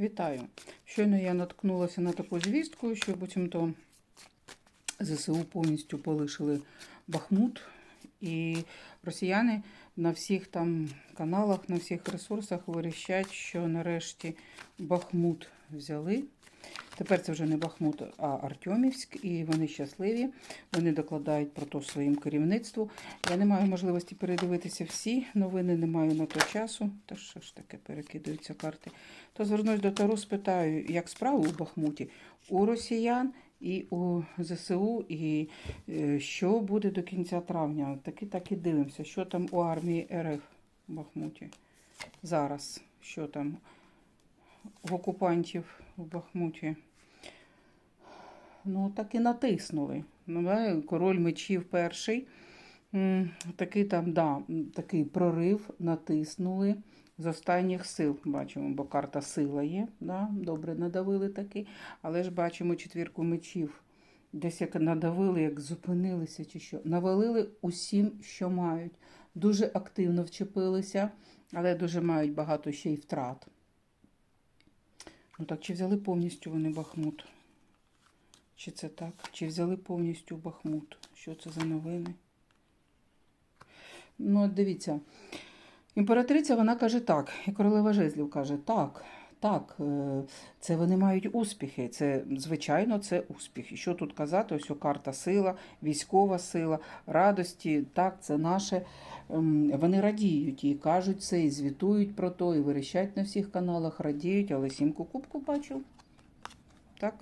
Вітаю! Щойно я наткнулася на таку звістку, що буцімто ЗСУ повністю полишили Бахмут, і росіяни на всіх там каналах, на всіх ресурсах вирішать, що нарешті Бахмут взяли. Тепер це вже не Бахмут, а Артемівськ, і вони щасливі. Вони докладають про то своїм керівництву. Я не маю можливості передивитися всі новини, не маю на то часу. Та що ж таке перекидаються карти. То звернусь до Тару, спитаю, як справи у Бахмуті у росіян і у ЗСУ, і е, що буде до кінця травня. Таки так і дивимося, що там у армії РФ у Бахмуті. Зараз, що там в окупантів в Бахмуті. Ну, так і натиснули. Ну, король мечів перший. Такий там, да, такий прорив натиснули з останніх сил. Бачимо, бо карта сила є. Да, добре надавили таки. Але ж бачимо четвірку мечів. Десь як надавили, як зупинилися чи що. Навалили усім, що мають. Дуже активно вчепилися, але дуже мають багато ще й втрат. Ну так, чи взяли повністю вони Бахмут? Чи це так? Чи взяли повністю Бахмут? Що це за новини? Ну, от дивіться. Імператриця вона каже так, і королева жезлів каже, так, так, е, це вони мають успіхи. Це, звичайно, це успіхи. Що тут казати? Ось карта сила, військова сила, радості. Так, це наше. Ем, Вони радіють і кажуть це, і звітують про то, і верещать на всіх каналах, радіють, але сімку кубку бачив. Так?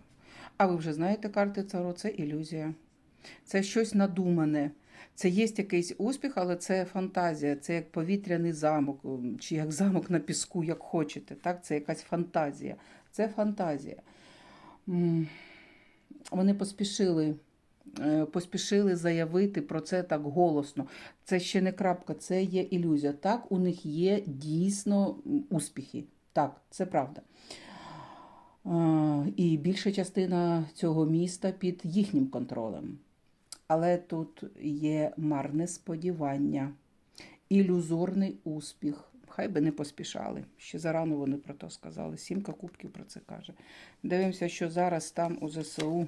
А ви вже знаєте карти Царо, це ілюзія. Це щось надумане. Це є якийсь успіх, але це фантазія, це як повітряний замок, чи як замок на піску, як хочете. Так? Це якась фантазія. Це фантазія. Вони поспішили, е, поспішили заявити про це так голосно. Це ще не крапка, це є ілюзія. Так, у них є дійсно успіхи. Так, це правда. Е, І більша частина цього міста під їхнім контролем. Але тут є марне сподівання, ілюзорний успіх. Хай би не поспішали. Ще зарано вони про то сказали. Сімка кубків про це каже. Дивимося, що зараз там у ЗСУ,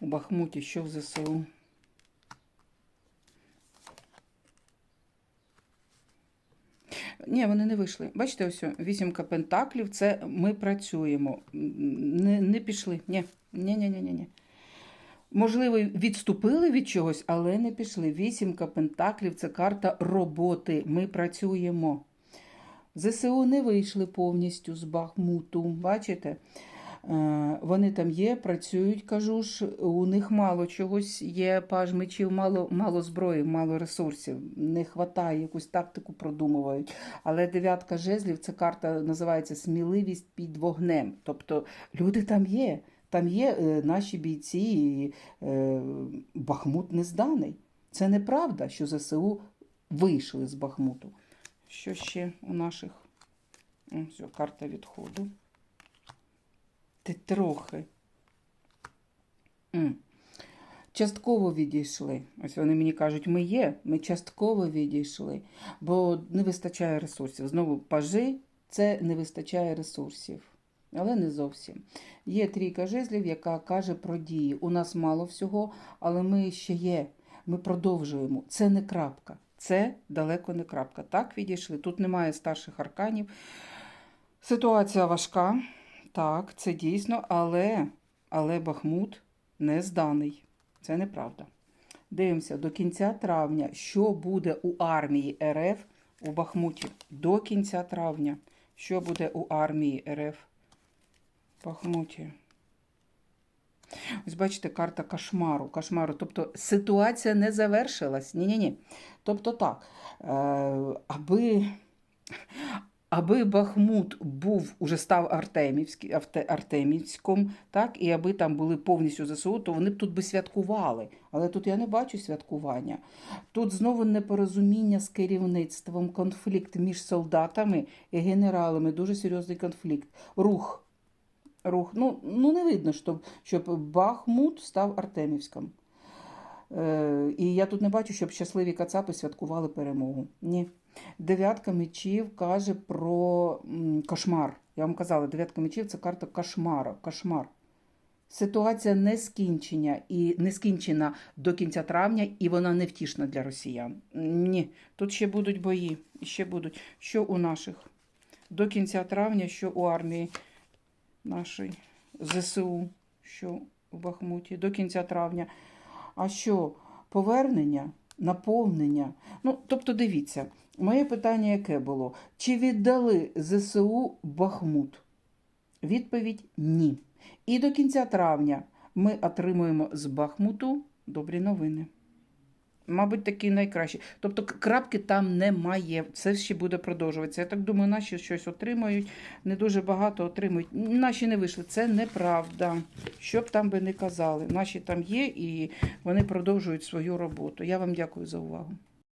у Бахмуті, що в ЗСУ. Ні, вони не вийшли. Бачите, ось вісімка пентаклів це ми працюємо. Не, не пішли. Ні, ні, ні, ні, ні. Можливо, відступили від чогось, але не пішли. Вісімка пентаклів це карта роботи. Ми працюємо. ЗСУ не вийшли повністю з Бахмуту. Бачите? Е, Вони там є, працюють, кажу ж, у них мало чогось є, паж мечів, мало, мало зброї, мало ресурсів, не вистачає, якусь тактику продумують. Але дев'ятка жезлів це карта називається сміливість під вогнем. Тобто люди там є. Там є е, наші бійці, і е, Бахмут не зданий. Це неправда, що ЗСУ вийшли з Бахмуту. Що ще у наших? Ось карта відходу. Ти трохи. Частково відійшли. Ось вони мені кажуть, ми є, ми частково відійшли, бо не вистачає ресурсів. Знову пажи це не вистачає ресурсів. Але не зовсім. Є трійка жезлів, яка каже про дії. У нас мало всього, але ми ще є. Ми продовжуємо. Це не крапка. Це далеко не крапка. Так відійшли. Тут немає старших арканів. Ситуація важка. Так, це дійсно, але, але Бахмут не зданий. Це неправда. Дивимося до кінця травня, що буде у армії РФ у Бахмуті. До кінця травня. Що буде у армії РФ в Бахмуті? Ось бачите, карта кошмару. кошмару. Тобто ситуація не завершилась. Ні-ні-ні. Тобто так, е, аби, аби Бахмут був, уже став Артемівськом, так, і аби там були повністю ЗСУ, то вони б тут би святкували. Але тут я не бачу святкування. Тут знову непорозуміння з керівництвом, конфлікт між солдатами і генералами, дуже серйозний конфлікт. Рух. Рух. Ну, ну не видно, щоб, щоб Бахмут став Артемівським. Е, і я тут не бачу, щоб щасливі кацапи святкували перемогу. Ні. Дев'ятка мечів каже про кошмар. Я вам казала, дев'ятка мечів це карта кошмара. Кошмар. Ситуація не скінчення і не скінчена до кінця травня, і вона не втішна для росіян. Ні, тут ще будуть бої, ще будуть. Що у наших? До кінця травня, що у армії нашої ЗСУ, що у Бахмуті, до кінця травня. А що повернення, наповнення? Ну, тобто, дивіться, моє питання яке було? Чи віддали ЗСУ Бахмут? Відповідь ні. І до кінця травня ми отримуємо з Бахмуту добрі новини. Мабуть, такі найкращі. Тобто крапки там немає. Це ще буде продовжуватися. Я так думаю, наші щось отримають, не дуже багато отримують. Наші не вийшли. Це неправда. Що б там би не казали. Наші там є і вони продовжують свою роботу. Я вам дякую за увагу.